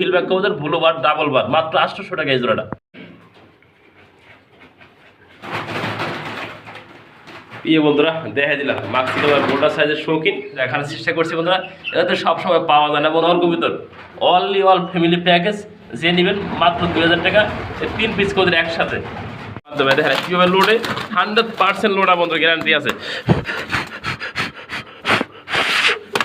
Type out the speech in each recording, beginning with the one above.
ফিলব্যাক কবুতর ভুলো বার ডাবল বার, মাত্র আটশোশো টাকা এই জোড়াটা। ইয়ে বন্ধুরা দেখা দিলাম মাক্সি কালার বোল্ডার সাইজের শৌখিন, দেখানোর চেষ্টা করছি বন্ধুরা এটা তো সবসময় পাওয়া যায় না বন্ধু কবিতর। অনলি অল ফ্যামিলি প্যাকেজ যে নেবেন মাত্র দুই হাজার টাকা তিন পিস করে একসাথে। মাধ্যমে দেখা কীভাবে লোডে হান্ড্রেড পার্সেন্ট লোডা বন্ধু গ্যারান্টি আছে।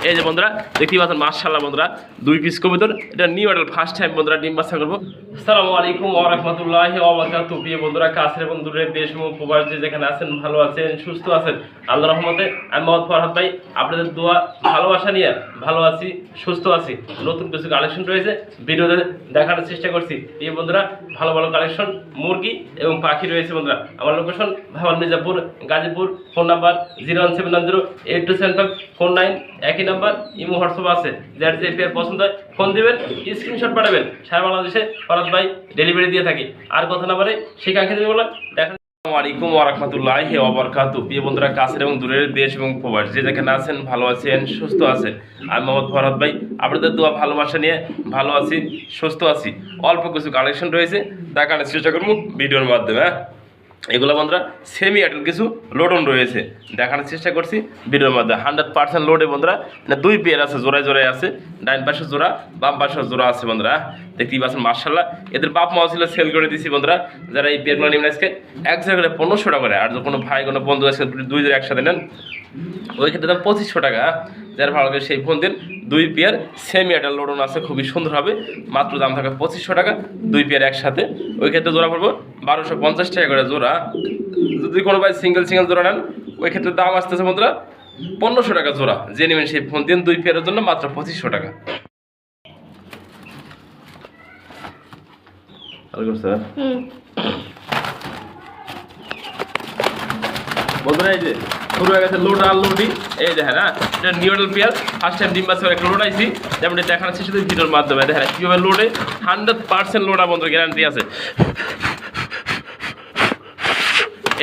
এই যে বন্ধুরা, দেখতেই পাচ্ছেন মার্শাল্লাহ বন্ধুরা, দুই পিস কবিতর। এটা নিউ মডেল ফার্স্ট টাইম বন্ধুরা ডিম বাচ্চা করব। আসসালামু আলাইকুম ওয়া রাহমাতুল্লাহি ওয়া বারাকাতুহু। প্রিয় বন্ধুরা, কাছের এবং দূরের দেশ এবং প্রবাসী যেখানে আছেন, ভালো আছেন, সুস্থ আছেন আল্লাহ রহমতে আমি মোহাম্মদ ফরহাদ ভাই, আপনাদের দোয়া, ভালোবাসা নিয়ে ভালো আছি, সুস্থ আছি। নতুন কিছু কালেকশন রয়েছে, ভিডিওতে দেখানোর চেষ্টা করছি। এই বন্ধুরা, ভালো ভালো কালেকশন মুরগি এবং পাখি রয়েছে বন্ধুরা। আমার location ভাবাল Mirzapur, Gazipur phone number zero one seven one zero eight two seven five four nine একই নাম্বার ইমো, হোয়াটসঅ্যাপ আছে। যার যে পেয়ার পছন্দ হয়, ফোন দিবেন, স্ক্রিনশট পাঠাবেন। সারা বাংলাদেশে ফরাদ ভাই ডেলিভারি দিয়ে থাকি। আর কথা না সেই কাঙ্ক্ষিত বলেন দেখেন। ওরহমতুল্লাহি প্রিয় বন্ধুরা, কাছের এবং দূরের দেশ এবং প্রবাস যে যেখানে আছেন, ভালো আছেন, সুস্থ আছেন। আমি মোহাম্মদ ফরহাদ ভাই, আপনাদের দোয়া, ভালোবাসা নিয়ে ভালো আছি, সুস্থ আছি। অল্প কিছু কালেকশন রয়েছে, দেখানোর চেষ্টা করব ভিডিওর মাধ্যমে হ্যাঁ? এগুলো বন্ধুরা সেমি অ্যাডেল কিছু লোডন রয়েছে। দেখানোর চেষ্টা করছি, ভিডিওর মধ্যে হান্ড্রেড পার্সেন্ট লোডে বন্ধুরা না দুই পেয়ার আছে, জোড়ায় জোড়ায় আছে ডাইন পাশে জোড়া, বাম পাশে জোড়া আছে বন্ধুরা। দেখতেই পাচ্ছেন মার্শাল্লাহ এদের বাপ মাও ছিল সেল করে দিছি বন্ধুরা। যারা এই পেয়ারগুলো নেবেন আজকে, এক জায়গায় পনেরোশো টাকা করে, আর কোনো ভাই কোনো বন্ধু আজকে দুই জোড়া একসাথে নেন, ওই ক্ষেত্রে দাম পঁচিশশো টাকা। যার ভালো লাগে সেই ফোন দিন। দুই পেয়ার সেমি একটা লোডন আছে খুবই সুন্দর হবে। মাত্র দাম থাকে পঁচিশশো টাকা দুই পেয়ার একসাথে। ওই ক্ষেত্রে জোড়া পড়ব বারোশো পঞ্চাশ টাকা করে জোড়া। যদি কোনো ভাই সিঙ্গেল সিঙ্গেল জোড়া নেন ওই ক্ষেত্রে দাম আসতেছে বন্ধুরা পনেরোশো টাকা জোড়া। যে নেবেন সেই ফোন দিন দুই পেয়ারের জন্য মাত্র পঁচিশশো টাকা। স্যার হুম। বন্ধুরা এই যে শুরু হয়ে গেছে লোড লোডি এই দেখেন হ্যাঁ নিউডল পেয়ার ফার্স্ট টাইম ডিম বাচ্চা একটা লোড আইছি। যেমন দেখানো শেষ ভিডিওর মাধ্যমে। দেখেন, কীভাবে লোডে হান্ড্রেড পার্সেন্ট লোডা বন্ধু গ্যারান্টি আছে।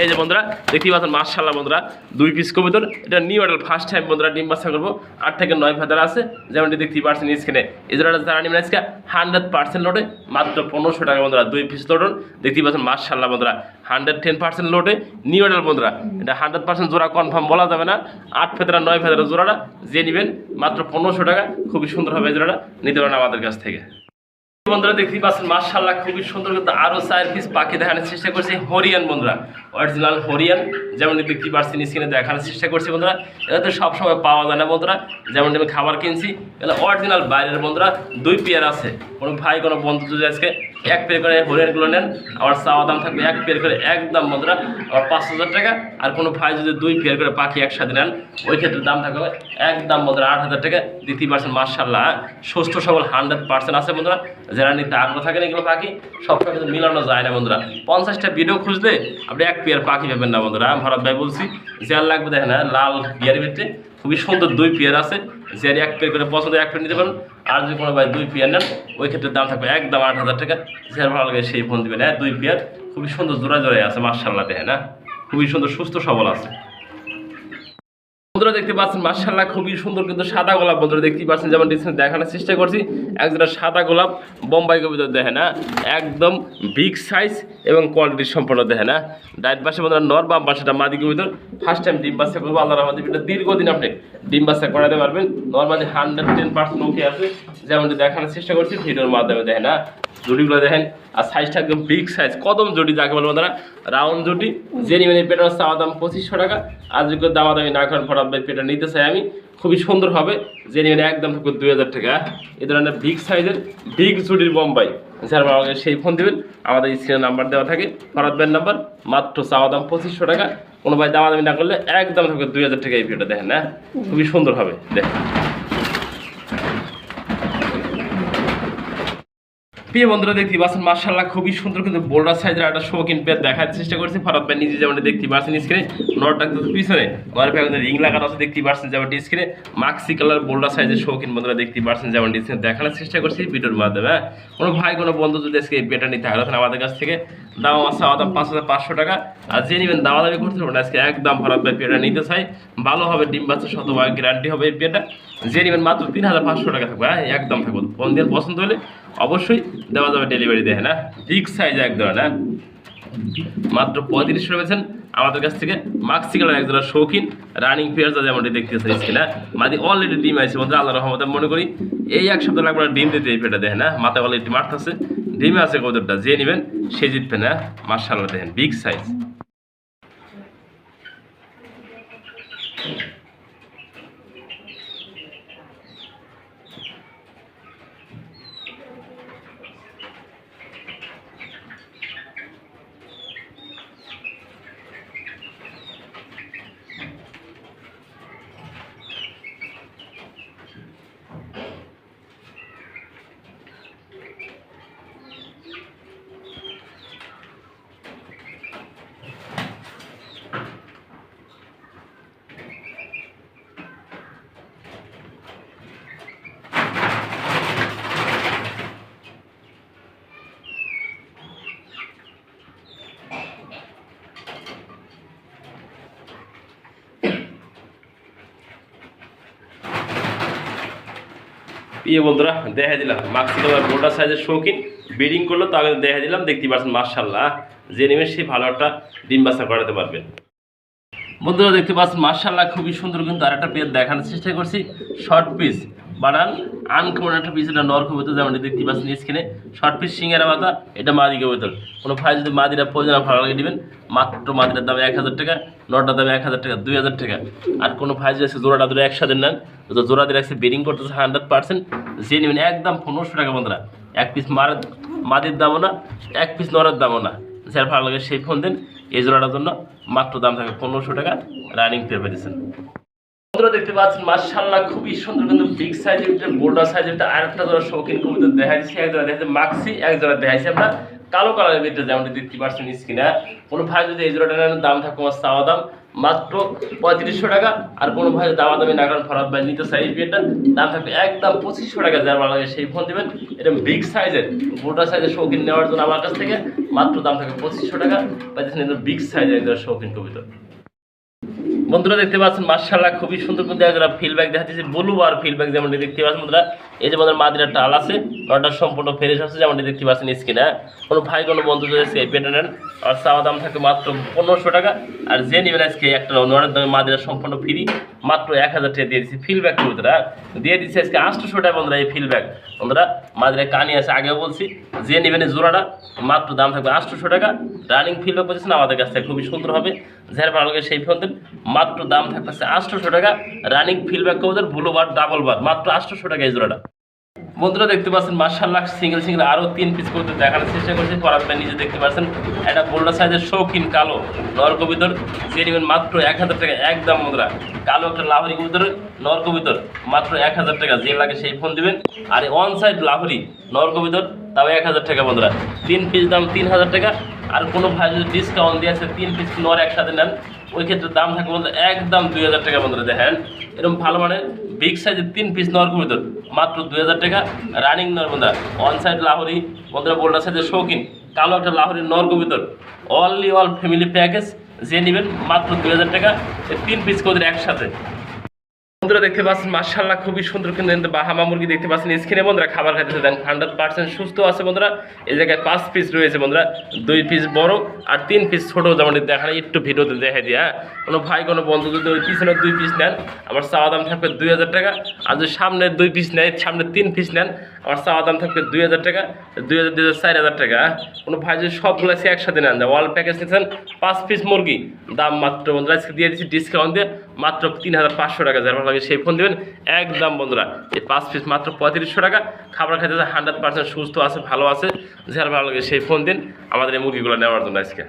এই যে বন্ধুরা, দেখতেই পাচ্ছেন মার্শাল্লাহ বন্ধুরা, দুই পিস কবিতর। এটা নিউ মডেল ফার্স্ট টাইম বন্ধুরা ডিম বাচ্চা করব। আট থেকে নয় ফেদার আছে, যেমনটি দেখতেই পাচ্ছেন স্ক্রিনে এই জোড়াটা যারা নেবেন আজকে হান্ড্রেড পার্সেন্ট লোডে মাত্র পনেরোশো টাকা বন্ধুরা, দুই পিস লোডন দেখতেই পাচ্ছেন মার্শাল্লাহ বন্ধুরা হান্ড্রেড টেন পার্সেন্ট লোডে নিউ মডেল বন্ধুরা। এটা হান্ড্রেড পার্সেন্ট জোড়া কনফার্ম বলা যাবে না। আট ফেদারা নয় ফেদারা জোড়াটা, যে নেবেন, মাত্র পনেরোশো টাকা। খুবই সুন্দর হবে জোড়াটা। নিতে পারেন আমাদের কাছ থেকে। বন্ধুরা দেখতে পাচ্ছেন মার্শাল্লাহ খুবই সুন্দর কিন্তু আরও চার পিস পাখি দেখানোর চেষ্টা করছি। হরিয়ান বন্ধুরা অরিজিনাল হরিয়ান, যেমন দেখতে পাচ্ছেন স্ক্রিনে দেখানোর চেষ্টা করছি বন্ধুরা। এটা তো সবসময় পাওয়া যায় না বন্ধুরা, যেমন আমি খাবার কিনছি, এটা অরিজিনাল বাইরের বন্ধুরা, দুই পেয়ার আছে। কোনো ভাই কোনো বন্ধু যদি আজকে এক পের করে হরিয়ানগুলো নেন আবার চাওয়া দাম থাকবে এক পের করে একদম বন্ধুরা আবার পাঁচ হাজার টাকা আর কোনো ভাই যদি দুই পেয়ার করে পাখি একসাথে নেন ওই ক্ষেত্রে দাম থাকবে একদম বন্ধুরা আট হাজার টাকা। দ্বিতীয় পার্সেন্ট মার্শাল্লাহ সুস্থ সবল হান্ড্রেড পার্সেন্ট আছে বন্ধুরা। যারা নিতে আগ্রহ থাকেন এগুলো পাখি সবসময় কিন্তু মিলানো যায় না বন্ধুরা। পঞ্চাশটা ভিডিও খুঁজলে আপনি এক পেয়ার পাখি পাবেন না বন্ধুরা। ভরত ভাই বলছি যে আর লাগবে দেখেন হ্যাঁ, লাল বিয়ার ভিতরে খুবই সুন্দর দুই পেয়ার আছে। আর এক পেয়ার করে পছন্দ এক পেয়ার নিতে পারেন। আর যদি কোনো ভাই দুই পেয়ার নেন, ওই ক্ষেত্রে দাম থাকবে একদম আট হাজার টাকা। যে ভালো লাগে সেই ফোন দিবেন। হ্যাঁ দুই পেয়ার খুবই সুন্দর জোড়া জোড়ায় আছে মার্শাল্লাহ দেখেন হ্যাঁ। খুবই সুন্দর, সুস্থ, সবল আছে। বন্ধুরা দেখতে পাচ্ছেন মার্শাল্লাহ খুবই সুন্দর কিন্তু সাদা গোলাপ বন্ধুরা দেখতেই পাচ্ছেন, যেমন ডিসপ্লে দেখানোর চেষ্টা করছি। একজোড়া সাদা গোলাপ, বোম্বাই কবিতা দেখে না একদম বিগ সাইজ এবং কোয়ালিটির সম্পন্ন দেখে না ডাইট পাশে বন্ধুরা নর বাম পাশেটা মাদি কবিতর। ফার্স্ট টাইম ডিম বাচ্চা করব আল্লাহ রহমতে। এটা দীর্ঘদিন আপনি ডিম বাচ্চা করাতে পারবেন। Normally hundred ten percent okay আছে যেমনটি দেখানোর চেষ্টা করছি, ভিডিওর মাধ্যমে দেখেন না জুটিগুলো দেখেন, আর সাইজটা একদম বিগ সাইজ কদম জুটি যাকে বলব তারা রাউন্ড জুটি। জেনি এই পেটার চাওয়া দাম পঁচিশশো টাকা। আর যদি কেউ দামাদামি না করেন ফটাত ভাই পেটা নিতে চাই আমি। খুবই সুন্দর হবে। যে নিবেন একদম দুই হাজার টাকা। এ ধরনের বিগ সাইজের বিগ জুটির বোম্বাই। যার আমাকে সেই ফোন দেবেন, আমাদের স্ক্রিনে নাম্বার দেওয়া থাকে। ফরাত ভাইয়ের নাম্বার মাত্র চাওয়া দাম পঁচিশশো টাকা। কোনো ভাই দামাদামি না করলে একদম থাকবে দুই হাজার টাকা এই ভিডিওটা দেখেন হ্যাঁ? খুবই সুন্দর হবে, দেখেন। প্রিয় বন্ধুরা, দেখতে পাচ্ছেন মার্শাল্লাহ খুবই সুন্দর কিন্তু বোল্ডার সাইজের একটা শৌখিন পেয়ার দেখার চেষ্টা করছি। ফারাদ ভাই নিজে যেমন দেখতে পাচ্ছেন স্ক্রিনে নটটা কিন্তু পিছনে। আমার ভাই রিং লাগানো আছে, দেখতে পাচ্ছেন যেমন স্ক্রিনে মাক্সি কালার বোল্ডার সাইজের শৌখিন বন্ধুরা দেখতে পাচ্ছেন যেমন স্ক্রিনে দেখানোর চেষ্টা করছি ভিডিওর মাধ্যমে হ্যাঁ? কোনো ভাই, কোনো বন্ধু যদি আজকে এই পেটা নিতে থাকেন আমাদের কাছ থেকে, দাম আছে দাম পাঁচ হাজার পাঁচশো টাকা। আর যে নেবেন দামাদামি করতে পারবেন আজকে একদম ফারাদ ভাই পেটা নিতে চাই। ভালো হবে, ডিম বাচ্চা শতভাগ গ্যারান্টি হবে এই পেটা যে নেবেন মাত্র তিন হাজার পাঁচশো টাকা থাকবে হ্যাঁ? একদম থাকবে। দিয়ে পছন্দ হলে অবশ্যই দেওয়া যাবে ডেলিভারি দেয়, না? বিগ সাইজ এক ধরনের মাত্র পঁয়ত্রিশ রয়েছেন আমাদের কাছ থেকে। মাক্সি কালার একজোড়া শৌখিন। রানিং পেয়ার যেমনটি দেখতেছে না মাদি অলরেডি ডিম আছে বন্ধুরা আল্লাহ রহমতে মনে করি। এই এক সপ্তাহ লাগবে ডিম দিতে এই পেটা, দেখেন, না? মাথায় অলরেডি মারতেছে। ডিমে আছে কদরটা যে নেবেন, সে জিতবে, না? মার্শাল্লাহ দেখেন বিগ সাইজ ইয়ে বন্ধুরা দেখা দিলাম। মাক্সি তোমার গোটা সাইজের শৌখিন। ব্রিডিং করল তো আগে দেখা দিলাম দেখতে পাচ্ছেন মার্শাল্লাহ যে নেমে সেই ভালো একটা ডিম বাসা করাতে পারবেন বন্ধুরা, দেখতে পাচ্ছেন মার্শাল্লাহ খুবই সুন্দর কিন্তু আর একটা পেয়ে দেখানোর চেষ্টা করছি। শর্ট পিস বানান। আনকমন একটা পিস এটা নর কবিতা যেমন দেখতে পাচ্ছেন স্ক্রিনে শর্ট পিস সিঙ্গারা মাথা, এটা মাদি কবিতর কোনো ভাই যদি মাদিরা প্রয়োজন ভালো লাগে নেবেন। মাত্র মাদিরার দাম এক হাজার টাকা নটার দাম এক হাজার টাকা, দুই হাজার টাকা। আর কোনো ভাই যদি জোড়াটা ধরে একসাথে নেন। তো জোড়া দিয়ে রাখছে বেরিং করতেছে হান্ড্রেড পার্সেন্ট যে নেবেন, একদম পনেরোশো টাকা বন্ধুরা। এক পিস মার, মাদির দামও না, এক পিস নরার দামও না। যার ভালো লাগে সেই ফোন দেন। এই জোড়াটার জন্য মাত্র দাম থাকে পনেরোশো টাকা রানিং পেয়ে পেয়েছেন বন্ধুরা দেখতে পাচ্ছেন মার্শাল্লাহ খুবই সুন্দর কিন্তু বিগ সাইজের বোর্ডার সাইজের শৌখিন কবিতা মাক্সি আমরা কালো কালারের ভিতরে দেখতে পাচ্ছেন কোনো ভাই যদি এই জোড়াটা নেন, দাম আমার চাওয়া দাম। মাত্র পঁয়ত্রিশশো টাকা। আর কোনো ভাই দামা দামি না কারণ ফরাদ ভাই নিতে চাই বিয়েটা। দাম থাকবে একদম পঁচিশশো টাকা, যার ভালো লাগে সেই ফোন দেবেন। এটা বিগ সাইজের বোর্ডার সাইজের শৌখিন নেওয়ার জন্য আমার কাছ থেকে। মাত্র দাম থাকবে পঁচিশশো টাকা। পাইতেছেন বিগ সাইজের শৌখিন কবিতা বন্ধুরা দেখতে পাচ্ছেন মার্শাল্লাহ খুবই সুন্দর কিন্তু যারা ফিলব্যাক দেখাচ্ছে, ব্লু আর ফিলব্যাক যেমনটি দেখতে পাচ্ছেন বন্ধুরা, এই যে আমাদের মাদিরা টাল আছে, নটা সম্পূর্ণ ফ্রেশ আছে যেমনটি দেখতে পাচ্ছেন স্কিনে কোনো ভাই কোনো বন্ধু যদি এই পেটা নেন, আর চাওয়া দাম থাকে মাত্র পনেরোশো টাকা, আর যে নেবেন আজকে একটা নটার দামে মাদিরা সম্পূর্ণ ফ্রি মাত্র এক হাজার টাকা দিয়ে দিচ্ছি ফিলব্যাক বন্ধুরা। দিয়ে দিচ্ছি আজকে আটশোশো টাকা বন্ধুরা এই ফিলব্যাক বন্ধুরা মাদিরা কানি আছে, আগেও বলছি, যে নেবেন জোড়াটা, মাত্র দাম থাকবে আটশোশো টাকা। রানিং ফিলব্যাক বলছেন আমাদের কাছ থেকে খুবই সুন্দর হবে। যার ভালো লাগে সেই ফোন দেন মাত্র দাম থাকতেছে আটশোশো টাকা। রানিং ফিলব্যাক কবুতর ব্লু বার ডাবল বার মাত্র আটশোশো টাকা এই জোড়াটা। বন্ধুরা, দেখতে পাচ্ছেন মার্শাল্লাহ সিঙ্গেল সিঙ্গেল আরও তিন পিস করতে দেখানোর চেষ্টা করছি। ভাই নিজে দেখতে পাচ্ছেন, একটা বোল্ডার সাইজের শৌখিন কালো নর কবিতর। যে নেবেন মাত্র এক হাজার টাকা, একদম বন্ধুরা কালো একটা লাহরি কবিতর, নর কবিতর, মাত্র এক হাজার টাকা। যে লাগে সেই ফোন দিবেন। আর অন সাইড লাহরি নর কবিতর তাও এক হাজার টাকা বন্ধুরা। তিন পিস দাম তিন হাজার টাকা। আর কোনো ভাই যদি ডিসকাউন্ট দিয়ে আছে তিন পিস নর একসাথে নেন, ওই ক্ষেত্রে দাম থাকে বলতে একদম দুই হাজার টাকা বন্ধুরা, দেখেন। এরকম ভালো মানে বিগ সাইজের তিন পিস নর কবিতর, মাত্র দুই হাজার টাকা। রানিং নর বন্ধুরা অন সাইড লাহরি, বন্ধুরা বোল্ডার সাইজের শৌখিন, কালো একটা লাহরির নর কবিতর। অনলি অল ফ্যামিলি প্যাকেজ যে নেবেন মাত্র দুই হাজার টাকা তিন পিস কবিতর একসাথে। বন্ধুরা দেখতে পাচ্ছেন মার্শাল্লাহ খুবই সুন্দর কিন্তু বাহামা মুরগি দেখতে পাচ্ছেন। স্কিনে বন্ধুরা খাবার খাইতেছে, দেন হান্ড্রেড পার্সেন্ট সুস্থ আছে বন্ধুরা। এই জায়গায় পাঁচ পিস রয়েছে বন্ধুরা। দুই পিস বড় আর তিন পিস ছোট, যেমন দেখানো, একটু ভিডিওতে দেখাই দিয়ে হ্যাঁ। কোনো ভাই, কোনো বন্ধু যদি ওই পিছনে দুই পিস নেন আমার চাওয়া দাম থাকবে দুই হাজার টাকা। আর যদি সামনে দুই পিস নেয়, সামনে তিন পিস নেন আমার চাওয়া দাম থাকবে দুই হাজার টাকা, দুই হাজার দুই হাজার, চার হাজার টাকা? কোনো ভাই যদি সবগুলো আছে, একসাথে নেন যায় ওয়াল প্যাকেজ নিচ্ছেন, পাঁচ পিস মুরগি। দাম মাত্র বন্ধুরা, আজকে দিয়ে দিচ্ছি ডিসকাউন্ট দিয়ে, মাত্র তিন হাজার পাঁচশো টাকা, যার লাগে সেই ফোন দেবেন। একদম বন্ধুরা, এই পাঁচ পিস মাত্র পঁয়ত্রিশশো টাকা। খাবার খাইতে হান্ড্রেড পার্সেন্ট সুস্থ আছে, ভালো আছে, যার ভালো লাগে সেই ফোন দিন। আমাদের এই মুরগিগুলো নেওয়ার জন্য আজকে।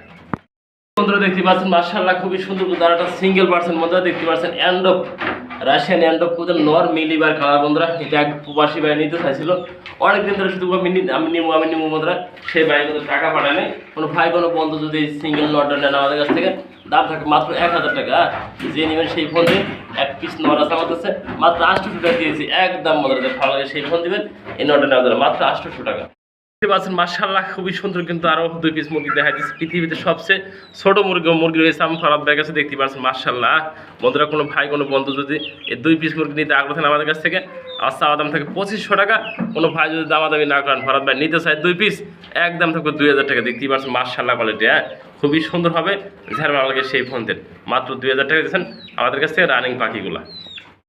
বন্ধুরা, দেখতে পাচ্ছেন মার্শাল্লাহ খুবই সুন্দর দাঁড়াটা সিঙ্গেল পার্সেন্ট বন্ধুরা, দেখতে পাচ্ছেন অ্যান্ডপ রাশিয়ান অ্যান্ডপ কোথাও নর মিলিবার কালার বন্ধুরা এটা এক প্রবাসী ভাই নিতে চাইছিল। অনেকদিন ধরে শুধু আমি আমি নিবো আমি নিবো বন্ধুরা সেই ভাই কিন্তু টাকা পাঠায় নাই কোনো ভাই কোনো বন্ধু যদি সিঙ্গেল নটটা নেন আমাদের কাছ থেকে, দাম থাকে মাত্র এক হাজার টাকা। যে নেবেন সেই ফোন দিন এক পিস নর আছে। আমার কাছে মাত্র আটশোশো টাকা দিয়েছি। একদম বন্ধুরা ভালো লাগে সেই ফোন দিবেন। এই নটটা নেওয়া মাত্র আটশোশো টাকা। দেখতে পাচ্ছেন মার্শাল্লাহ খুবই সুন্দর কিন্তু আরও দুই পিস মুরগি দেখা যাচ্ছে পৃথিবীতে সবচেয়ে ছোট মুরগি মুরগি রয়েছে আমি ফরাদ ভাইয়ের কাছে, দেখতে পাচ্ছেন মার্শাল্লাহ বন্ধুরা, কোনো ভাই, কোনো বন্ধু যদি এই দুই পিস মুরগি নিতে আগ্রহ আমাদের কাছ থেকে, আর চাওয়া দাম থাকে পঁচিশশো টাকা, কোনো ভাই যদি দামাদামি না করেন, ফরাদ ভাই নিতে চায় দুই পিস একদম থাকবে দুই হাজার টাকা। দেখতেই পাচ্ছেন মার্শাল্লাহ কোয়ালিটি হ্যাঁ? খুবই সুন্দর হবে ঝাড় লাগে সেই ফোনদের মাত্র দুই হাজার টাকা দিয়েছেন আমাদের কাছ থেকে রানিং পাখিগুলা।